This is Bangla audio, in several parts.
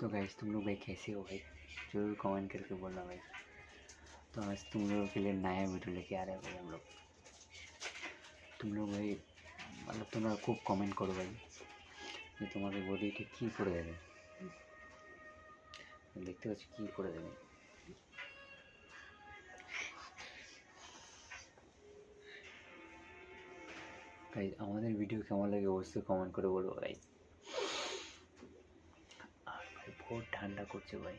तो गाइस तुम लोग भाई कैसे हो भाई जरूर कमेंट करके बोलना भाई तो आज तुम लोगों के लिए नया वीडियो लेके आ रहे हैं भाई हम लोग तुम लोग ভাই মানে তোমরা খুব কমেন্ট করো ভাই যে তোমাদের বডিটা কী করে দেবে দেখতে পাচ্ছি কী করে দেবে ভাই আমাদের ভিডিও কেমন লাগে অবশ্যই কমেন্ট করে বলবো ভাই আর ভাই বহুত ঠান্ডা করছে ভাই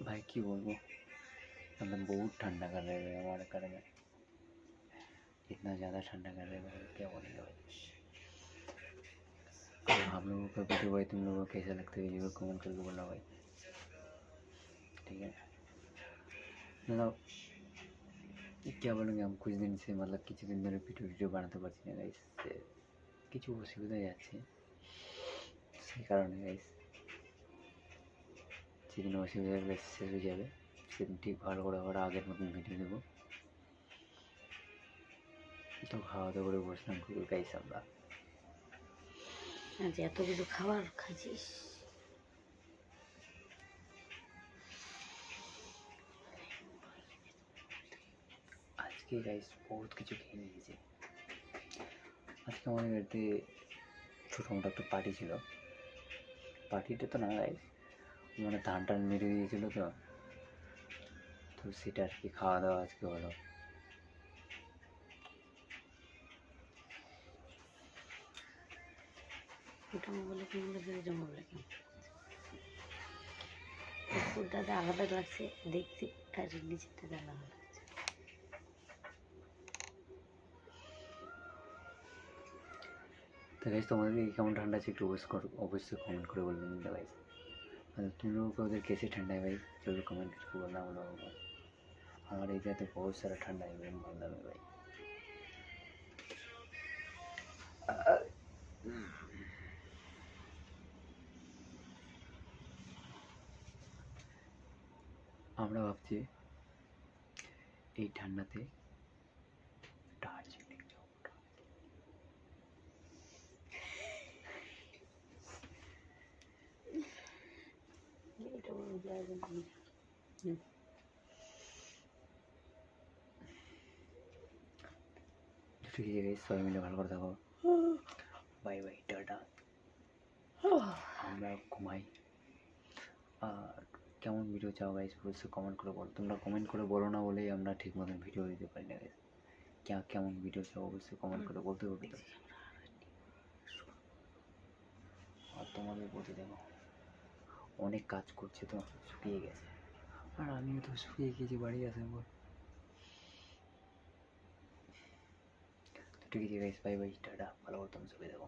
भाई की बोलूँ मतलब बहुत ठंडा कर रहे हैं हमारे घर में इतना ज़्यादा ठंडा कर रहे हैं भाई क्या बोलेंगे भाई और हम लोगों का वीडियो भाई तुम लोगों को कैसा लगता है जरूर कमेंट करके बोलना भाई ठीक है मतलब क्या बोलेंगे हम कुछ दिन से मतलब কিছু দিন ধরে ভিডিও ভিডিও বানাতে পারছি না গাইস কিছু অসুবিধা যাচ্ছে সেই কারণে গাইস সেদিন অসুবিধাগুলো শেষ হয়ে যাবে সেদিন ঠিক ভালো করে আবার আগের মতন ভিডিও দেবো তো খাওয়া দাওয়া করে বসলাম কুকুর গাইস আমরা আজ এত কিছু খাবার খাইছিস আজকে গাইস বহুত কিছু খেয়ে নিয়েছি। আজকে আমাদের বাড়িতে ছোটো একটা পার্টি ছিল। পার্টিটা তো না গাইস মানে ধান টান মেরে দিয়েছিল তো। তো সেটা আর কি খাওয়া দাওয়া আজকে হলো। দাদা আলাদা লাগছে দেখছি আর দাদা আলাদা লাগছে। তো গাইজ তোমাদের কেমন ঠান্ডা আছে একটু অবশ্যই অবশ্যই কমেন্ট করে বলবেন গাইজ ভাই। আচ্ছা, तुम ওদের কেসে ঠান্ডা ভাই जरूर কমেন্ট করে বলনা না लोगों को हमारे इधर तो बहुत सारा ठंडा है मालदा में भाई আমরা ভাবছি এই ঠান্ডাতে দার্জিলিং ঠিক সবাই মিলে ভালো করে থাকো বাই বাই টাটা আমরা ঘুমাই আর কেমন ভিডিও চাও গাইস অবশ্যই কমেন্ট করে বলো। তোমরা কমেন্ট করে বলো না বলেই আমরা ঠিক মতন ভিডিও দিতে পারি না গাইস কে কেমন ভিডিও চাও অবশ্যই কমেন্ট করে বলতে হবে তো আর তোমাদের বলতে দেখো অনেক কাজ করছে তো শুকিয়ে গেছে। আর আমিও তো শুকিয়ে গেছি বাড়ি আসার পর ঠিক আছে গাইস বাই বাই টাটা ভালো করে তুমি শুকিয়ে দেখো।